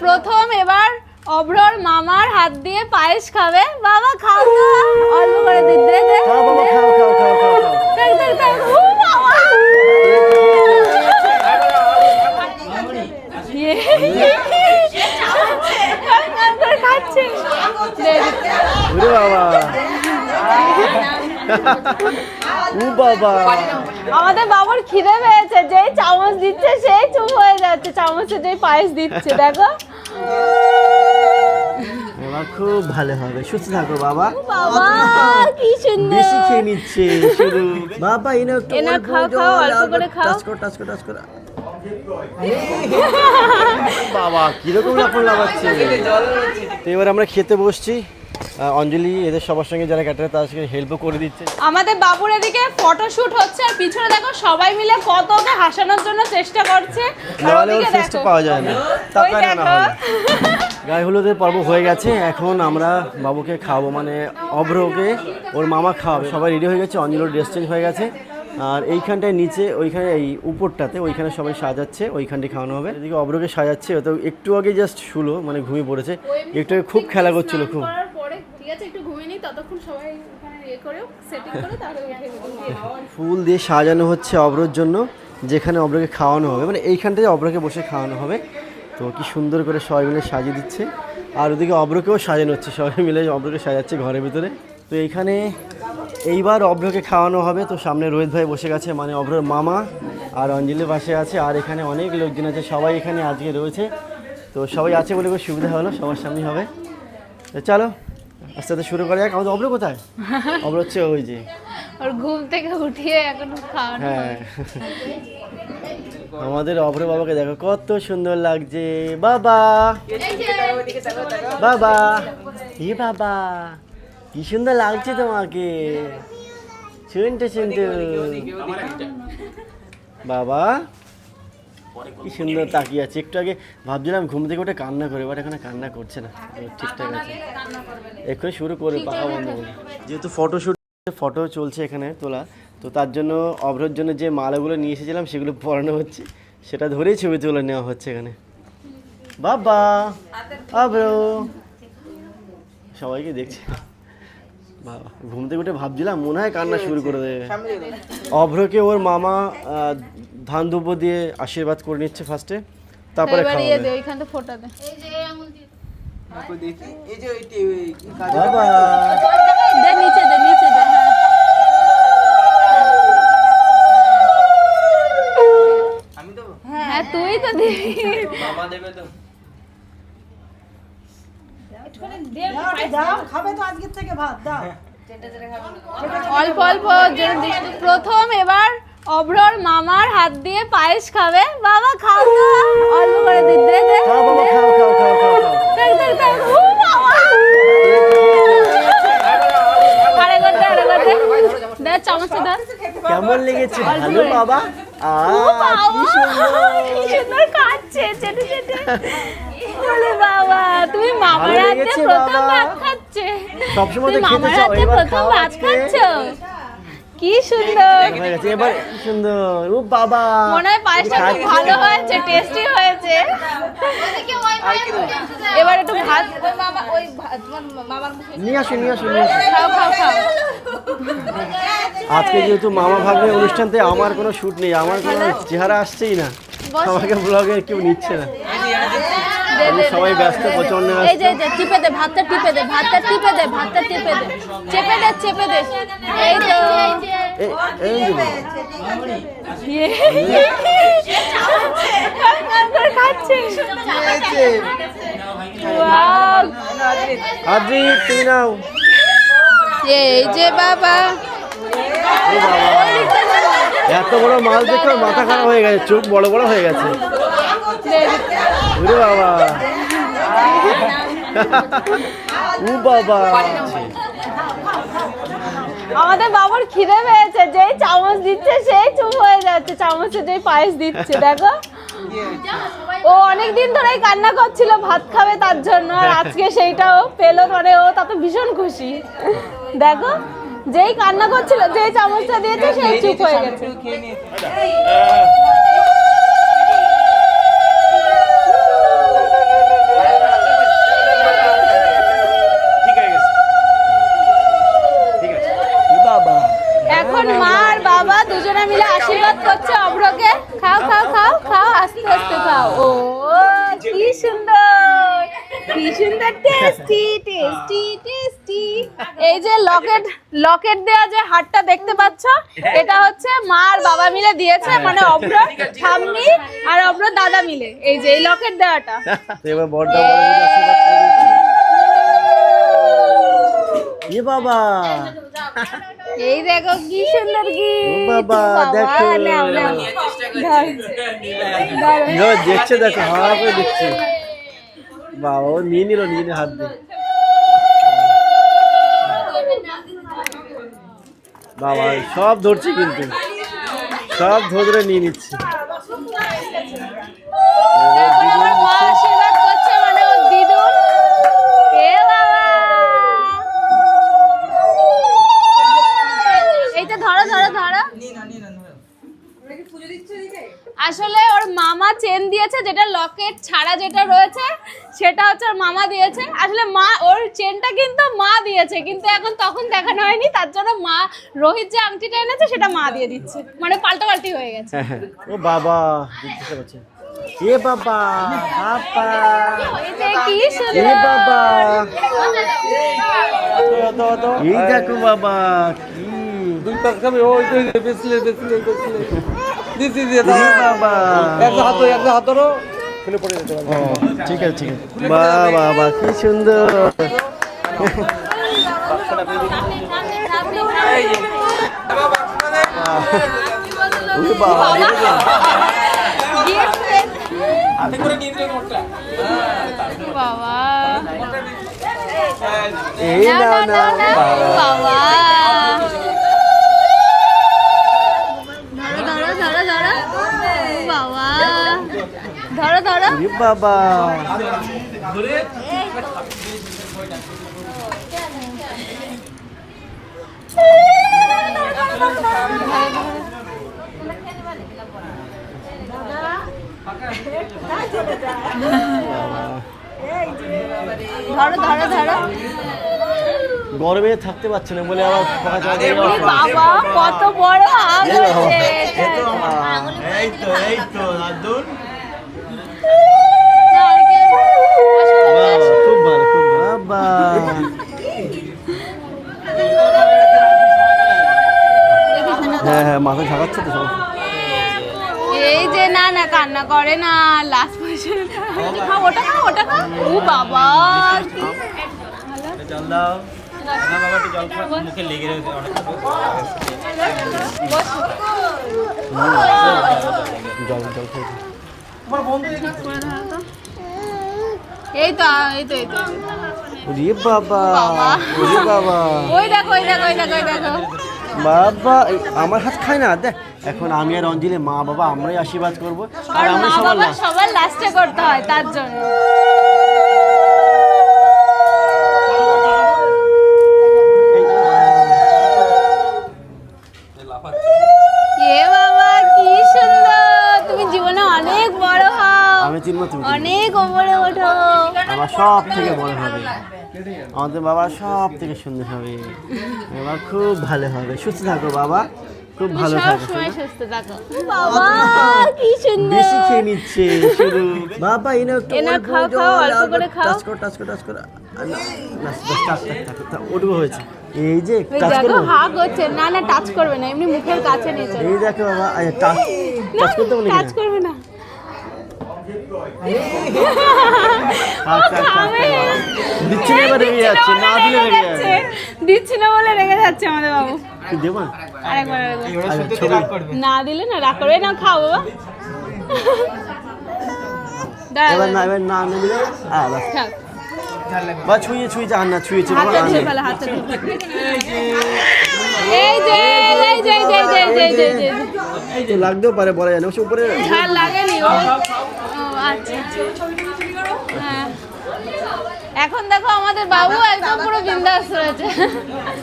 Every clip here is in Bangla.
প্রথম এবার অভ্রর মামার হাত দিয়ে পায়েস খাবে। বাবা খাও তো। অল্প করে দিতে দে দে। খাও বাবা খাও খাও খাও খাও খাও। দেখ, দেখ, দেখ। উ, বাবা। কান করে খাচ্ছে। দে, দে। ওরে বাবা। ও বাবা। আমাদের বাবুর খিদে পেয়েছে যেই চামচ দিচ্ছে সেই চুপ হয়ে যাচ্ছে। চামচে যেই পায়েস দিচ্ছে দেখো। বাবা খুব ভালো হবে। সুস্থ থাকো বাবা। কি সুন্দর। বেশি খেয়ে নিচ্ছে শুধু। বাবা এনে একটু এনে খাও, খাও, অল্প করে খাও। টাচ করো টাচ করো টাচ করো। বাবা কীরকম লাফন লাগাচ্ছে তো এবার আমরা খেতে বসছি। অঞ্জলি এদের সবার সঙ্গে যারা ক্যাটারে তাদের সঙ্গে হেল্পও করে দিচ্ছে। আমাদের বাবুর এদিকে ফটোশুট হচ্ছে আর পিছনে দেখো সবাই মিলে কত ওকে হাসানোর জন্য চেষ্টা করছে। নাহলে ওর ফেসটা পাওয়া যায় না। তাকায় না গায়ে হলুদের পর্ব হয়ে গেছে এখন আমরা বাবুকে খাওয়াবো। মানে অভ্রকে ওর মামা খাওয়াবে। সবাই রেডি হয়ে গেছে অঞ্জলির ড্রেস চেঞ্জ হয়ে গেছে। আর এইখানটায় নিচে ওইখানে এই উপরটাতে ওইখানে সবাই সাজাচ্ছে ওইখানটায় খাওয়ানো হবে। এদিকে অভ্রকে সাজাচ্ছে ও তো একটু আগে জাস্ট শুলো মানে ঘুমিয়ে পড়েছে। একটু আগে খুব খেলা করছিল খুব। ইয়ে। ফুল দিয়ে সাজানো হচ্ছে অভ্রর জন্য, যেখানে অভ্রকে খাওয়ানো হবে। মানে এইখানটায় অভ্রকে বসে খাওয়ানো হবে। তো কি সুন্দর করে সবাই মিলে সাজিয়ে দিচ্ছে। আর ওদিকে অভ্রকেও সাজানো হচ্ছে, সবাই মিলে অভ্রকে সাজাচ্ছে ঘরের ভিতরে। তো এইখানে এইবার অভ্রকে খাওয়ানো হবে। তো সামনে রোহিত ভাই বসে গেছে মানে অভ্রর মামা আর অঞ্জলি পাশে আছে, আর এখানে অনেক লোকজন আছে, সবাই এখানে আজকে রয়েছে। তো সবাই আছে বলে খুব সুবিধা হলো সবার সামনেই হবে। তো চলো। আস্তে আস্তে শুরু করা যাক। আমাদের অভ্র কোথায়? অভ্র হচ্ছে ওই যে। ওর ঘুম থেকে উঠিয়ে এখন খাওয়ানো হ্যাঁ। আমাদের অভ্র বাবাকে দেখো কত সুন্দর লাগছে। বাবা! বাবা! হে বাবা! কি সুন্দর লাগছে তোমাকে। শুনতে শুনতে। বাবা! কি সুন্দর তাকিয়ে আছে। একটু আগে ভাবছিলাম ঘুম থেকে উঠে কান্না করে বাট এখন কান্না করছে না। ঠিকঠাক আছে। এক্ষুনি শুরু করে পাখা বন্ধ করে যেহেতু ফটোশুট ফটো চলছে এখানে তোলা তো তার জন্য অভ্রর জন্য যে মালাগুলো নিয়ে এসেছিলাম সেগুলো পরানো হচ্ছে। সেটা ধরেই ছবি তুলে নেওয়া হচ্ছে এখানে। বাবা অভ্র। সবাইকে দেখছে। বাবা ঘুম থেকে উঠে ভাবছিলাম মনে হয় কান্না শুরু করে দেবে। অভ্রকে ওর মামা আহ, ধান দুব্য দিয়ে আশীর্বাদ করে নিচ্ছে ফার্স্টে তারপরে এবার ইয়ে খাওয়াবে দে ওইখান থেকে ফোটা দে। দেখি এই যে ওই বাবা। দে নিচে দে নিচে দে হ্যাঁ। আমি দেবো? হ্যাঁ তুই তো দিবি মামা দেবে তো। দাও খাবে। তো আজকের থেকে ভাত অল্প অল্প প্রথম এবার অভ্রর মামার হাত দিয়ে পায়েস খাবে বাবা খাও তো অল্প করে দিতে দে দে খাও বাবা খাও খাও খাও খাও খাও বাবা। দে, চামচে দে। কেমন লেগেছে ভালো। বাবা উ, আহ বাবা, কি সুন্দর কি সুন্দর খাচ্ছে, চেটে চেটে। ওরে বাবা, তুমি মামার হাতে প্রথম। ভাত খাচ্ছে সবসময় তো খেতে চাও, এবার প্রথম ভাত। খাচ্ছ কি সুন্দর। হয়ে গেছে এবার সুন্দর। ও বাবা। মনে হয় পায়েসটা খুব ভালো হয়েছে টেস্টি হয়েছে। এবার একটু ভাত নিয়ে আসো নিয়ে আসো নিয়ে আসো। খাও খাও খাও। আজকে যেহেতু মামা ভাগ্নে অনুষ্ঠানতে আমার কোনো শ্যুট নেই আমার কোনো চেহারা আসছেই না। আমাকে ব্লগে কেউ নিচ্ছে না। সবাই ব্যস্ত প্রচণ্ড এই যে যে টিপে দে ভাতটা টিপে দে ভাতটা টিপে দে ভাতটা টিপে দে। চেপে দে চেপে দে। এই তো। এই যে। ইয়ে। তুমি নাও। এই যে বাবা। বাবা। এত বড় মাছ দেখে মাথা খারাপ হয়ে গেছে চোখ বড় বড় হয়ে গেছে। ওরে বাবা। ও বাবা। আমাদের বাবুর খিদে পেয়েছে যেই চামচ দিচ্ছে সেই চুপ হয়ে যাচ্ছে চামচে যেই পায়েস দিচ্ছে দেখো। ও অনেক দিন ধরেই কান্না করছিল ভাত খাবে তার জন্য আর আজকে সেইটাও পেল মানে ও তাতে ভীষণ খুশি। দেখো। যেই কান্না করছিল যে চামচটা দিয়েছে সে চুপ হয়ে গেছে। এখন মা আর বাবা দুজনে মিলে আশীর্বাদ করছে অভ্রকে। খাও খাও খাও খাও আস্তে আস্তে খাও। ও কি সুন্দর কি সুন্দর টেস্টি টেস্টি টেস্টি এই যে লকেট লকেট দেওয়া যে হারটা দেখতে পাচ্ছ এটা হচ্ছে মা আর বাবা মিলে দিয়েছে মানে অভ্র ঠাম্মি আর অভ্র দাদা মিলে। এই যে এই লকেট দেওয়াটা এবার। এ বাবা। এই দেখো কি সুন্দর কি বাবা, দেখো। দেখছে দেখো হাওয়া করে দেখছে বাবা ও নিয়ে নিল নিয়ে নিয়ে হাত দিয়ে। বাবা সব ধরছে কিন্তু। সব ধরে নিয়ে নিচ্ছে। আসলে ওর মামা চেন দিয়েছে, যেটা লকেট ছাড়া যেটা রয়েছে সেটা হচ্ছে ওর মামা দিয়েছে। আসলে মা ওর চেনটা কিন্তু মা দিয়েছে কিন্তু এখন তখন দেখানো হয়নি। তার জন্য মা রোহিত যে আংটিটা এনেছে সেটা মা দিয়ে দিচ্ছে। মানে পাল্টা পাল্টি হয়ে গেছে। হ্যাঁ, হ্যাঁ। ও বাবা এ বাবা বাবা। এই যে এ বাবা। এই দেখো বাবা কি। দুই পাঁচ খাবে ওই তো বেসলে বেসলে বেসলে। দিছি দিয়ে এ বাবা। হাত একশো হাতেরও খুলে পড়ে যেতে পারবে ঠিক আছে ঠিক আছে। বাহ বাবা কি সুন্দর। এই না না বাবা ধরো ধরো ধরো ধরো বাবা ধরো ধরো ওরে বাবা। ধরো ধরো ধরো। গরমে থাকতে পারছে না বলে আবার বাবা কত বড়। এই তো এই তো দাদুন না, আর কি? বাবা, হ্যাঁ হ্যাঁ এই যে না না কান্না করে না লাস্ট পর্যন্ত খাও খাও খাও জল জল খা মুখে লেগে রয়েছে অনেক জল জল খাইছে এই তো এই তো এই তো। ওরে বাবা বাবা। ওরে বাবা। ওই দেখো ওই দেখো ওই দেখো ওই দেখো। বাবা আমার হাত খায় না? দেখ এখন আমি আর অঞ্জলি মা বাবা আমরাই আশীর্বাদ করব। আর আমরা সবার লাস্টে করতে হয় তার জন্য এ বাবা কি সুন্দর তুমি জীবনে অনেক বড় হও আমি চিনবো তুমি অনেক উপরে ওঠো। আমার সব থেকে বড় হবে। আমাদের বাবা সব থেকে সুন্দর হবে। বাবা খুব ভালো হবে। সুস্থ থাকো বাবা। খুব ভালো থাকো। সুস্থ থাকো। বাবা কি সুন্দর। বেশি খেয়ে নিচ্ছে শুধু। বাবা এনে একটু এনে খাও, খাও, অল্প করে খাও। টাচ করো টাচ করো টাচ করো। ওটুকু হয়েছে। এই যে টাচ দেখো হা করছে না না টাচ করবে না। এমনি মুখের কাছে নিয়ে চলো। এই দেখো বাবা টাচ টাচ করতে বলি টাচ করবে না। দিচ্ছি না এবার রেগে যাচ্ছে না দিলে রেগে যাচ্ছে। দিচ্ছি না বলে রেগে যাচ্ছে আমাদের বাবু। দেবো? না? আরেকবার আরেকবার। আচ্ছা, না দিলে না রাগ করবে। না খাও বাবা। এবার না এবার না না দিলে? আ বাস বা ছুঁয়ে ছুঁয়ে যা না হাতটা আর ধুয়ে নেই। হাতটা ধুয়ে এই যে। এই যে এই যে এই যে এই যে এই যে, এই যে এই তো লাগতেও পারে বলা যায় না। উপরে লাগেনি আচ্ছা। হ্যাঁ। এখন দেখো আমাদের বাবু একদম পুরো বিন্দাস রয়েছে।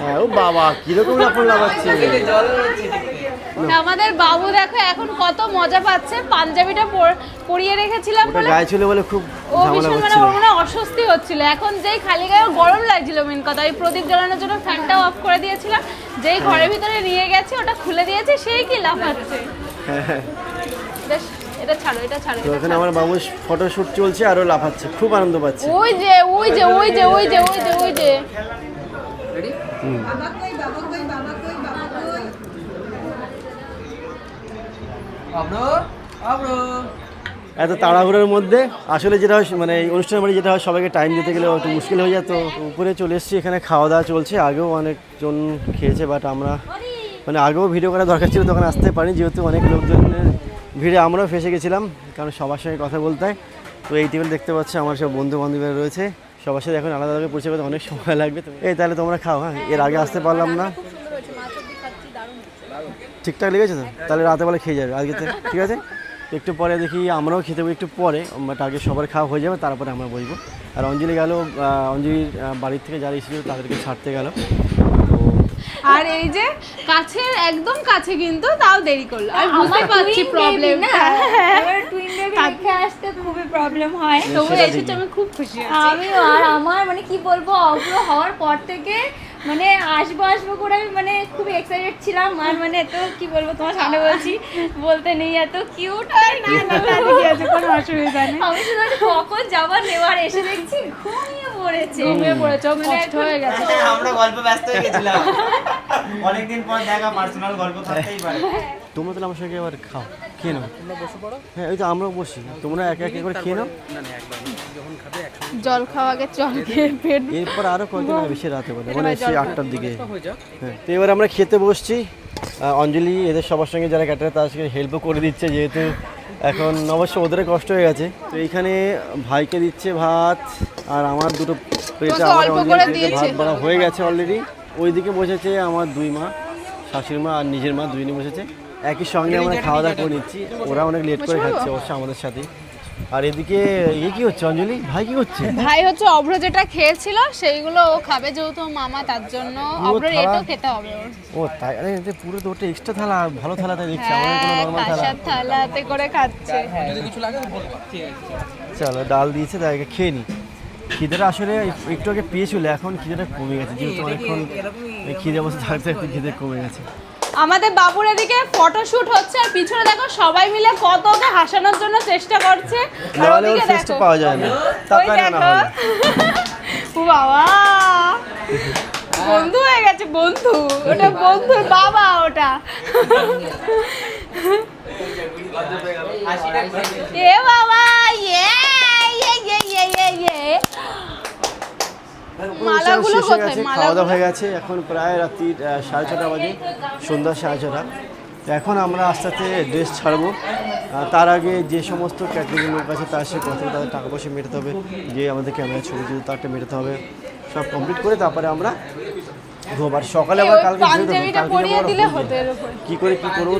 হ্যাঁ ও বাবা কীরকম লাফন লাগাচ্ছে। আমাদের বাবু দেখো এখন কত মজা পাচ্ছে। পাঞ্জাবিটা পর- পরিয়ে রেখেছিলাম বলে গায়ে ছিল বলে খুব ও ঝামেলা ভীষণ মানে ওর মনে অস্বস্তি হচ্ছিল। এখন যেই খালি গায়ে গরম লাগছিল মেন কথা ওই প্রদীপ জ্বালানোর জন্য ফ্যানটা অফ করে দিয়েছিলাম। যেই ঘরের ভিতরে নিয়ে গেছে ওটা খুলে দিয়েছে সেই কি লাফাচ্ছে হ্যাঁ, হ্যাঁ। বেশ এটা ছাড়ো এটা ছাড়ো তো এটা এখানে ছাড়ো। আমার বাবু চলছে আরও লাফাচ্ছে খুব আনন্দ পাচ্ছে। ওই যে ওই যে ওই যে ওই যে ওই যে ওই যে কই বাবা কই বাবা কই বাবা কই এত তাড়াহুড়োর মধ্যে আসলে যেটা হয় মানে এই অনুষ্ঠানের বাড়ি যেটা হয়, সবাইকে টাইম দিতে গেলে একটু মুশকিল হয়ে যায়। তো উপরে চলে এসেছি, এখানে খাওয়া দাওয়া চলছে। আগেও অনেকজন খেয়েছে বাট আমরা মানে আগেও ভিডিও করা দরকার ছিল, তখন আসতে পারিনি। যেহেতু অনেক লোকজনের ভিড়ে আমরাও ফেসে গেছিলাম, কারণ সবার সঙ্গে কথা বলতে তো এই টেবিল দেখতে পাচ্ছি, আমার সব বন্ধু বান্ধবীরা রয়েছে। সবার সাথে এখন আলাদা আলাদা পরিচয় করতে অনেক সময় লাগবে। এই তাহলে তোমরা খাও হ্যাঁ? এর আগে আসতে পারলাম না। ঠিকঠাক লেগেছে তো? তাহলে রাতে বেলা খেয়ে যাবে আজকে ঠিক আছে? একটু পরে দেখি আমরাও খেতে একটু পরে বাট আগে সবার খাওয়া হয়ে যাবে তারপরে আমরা বসবো। আর অঞ্জলি গেল অঞ্জলির বাড়ির থেকে যারা এসেছিল তাদেরকে ছাড়তে গেল। তো আর এই যে কাছে একদম কাছে কিন্তু তাও দেরি করল। আর বুঝতে পারছি প্রবলেম না? টুইন বেবি রেখে আসতে খুবই প্রবলেম হয়। তবু এসেছে আমি খুব খুশি আছি আমিও আর আমার মানে কি বলব অগ্র হওয়ার পর থেকে মানে আসব আসব করে আমি মানে খুব এক্সাইটেড ছিলাম। আর মানে এত কি বলব তোমার সামনে বলছি বলতে নেই এত কিউট না না না ঠিক আছে কোনো অসুবিধা নেই। আমি শুধু কখন যাবার নেওয়ার? এসে দেখছি ঘুমিয়ে পড়েছে। ঘুমিয়ে পড়েছ মানে কষ্ট হয়ে গেছে। আমরা গল্প ব্যস্ত হয়ে গেছিলাম। অনেকদিন পর দেখা পার্সোনাল গল্প থাকতেই পারে। তোমরা তাহলে আমার সঙ্গে এবার খাও খেয়ে নাও। হ্যাঁ ওই তো আমরাও বসি। তোমরা একে একে করে খেয়ে নাও। জল খাওয়াকে জল খেয়ে পেট এরপর আরও কয়েকদিন আগে বেশি রাতে বলে। মানে সেই আটটার দিকে। হ্যাঁ তো এবার আমরা খেতে বসছি। অঞ্জলি এদের সবার সঙ্গে যারা ক্যাটারে তাদের সঙ্গে হেল্পও করে দিচ্ছে যেহেতু এখন অবশ্য ওদের কষ্ট হয়ে গেছে। তো এইখানে ভাইকে দিচ্ছে ভাত আর আমার দুটো প্লেটে আমার। ভাত বড়া হয়ে গেছে অলরেডি ওইদিকে বসেছে আমার দুই মা শাশুড়ি মা আর নিজের মা দুইজনই বসেছে। একই সঙ্গে আমরা খাওয়া দাওয়া করে নিচ্ছি। ওরা অনেক লেট করে খাচ্ছে অবশ্য আমাদের সাথেই। আর এদিকে ইয়ে কি হচ্ছে অঞ্জলি? ভাই কি হচ্ছে ভাই হচ্ছে অভ্র যেটা খেয়েছিল সেইগুলো ও খাবে যেহেতু মামা তার জন্য অভ্র এটাও খেতে হবে ওর। ও তাই? আরে এটা পুরো তো ওটা এক্সট্রা থালা আর ভালো থালা তাই দেখছি আমাদের কোনো হ্যাঁ নর্মাল থালা। থালাতে করে খাচ্ছে। কিছু লাগে চলো ডাল দিয়েছে তাই আগে খেয়ে নি। খিদেটা আসলে একটু আগে পেয়েছিল এখন খিদেটা কমে গেছে যেহেতু অনেকক্ষণ এই খিদে অবস্থা থাকতে থাকতে খিদে কমে গেছে। আমাদের বাবুর এদিকে ফটোশুট হচ্ছে আর পিছনে দেখো সবাই মিলে কত ওকে হাসানোর জন্য চেষ্টা করছে। আর ওদিকে দেখো। পাওয়া যায় না। ওই দেখো। ও বাবা। বন্ধু হয়ে গেছে বন্ধু। ওটা বন্ধুর বাবা ওটা। এ বাবা ইয়ে ইয়ে ইয়ে ইয়ে ইয়ে ইয়ে হয়ে গেছে খাওয়া দাওয়া হয়ে গেছে এখন প্রায় রাত্রি সাড়ে ছটা বাজে সন্ধ্যা সাড়ে ছটা। তো এখন আমরা আস্তে আস্তে ড্রেস ছাড়বো। তার আগে যে সমস্ত ক্যাটাগরি লোক আছে তার সে কথা তাদের টাকা পয়সা মেটাতে হবে যে আমাদের ক্যামেরা ছবি যদি তারটা মেটাতে হবে। সব কমপ্লিট করে তারপরে আমরা ঘুমাবার সকালে আবার কালকে। কি করে কি করব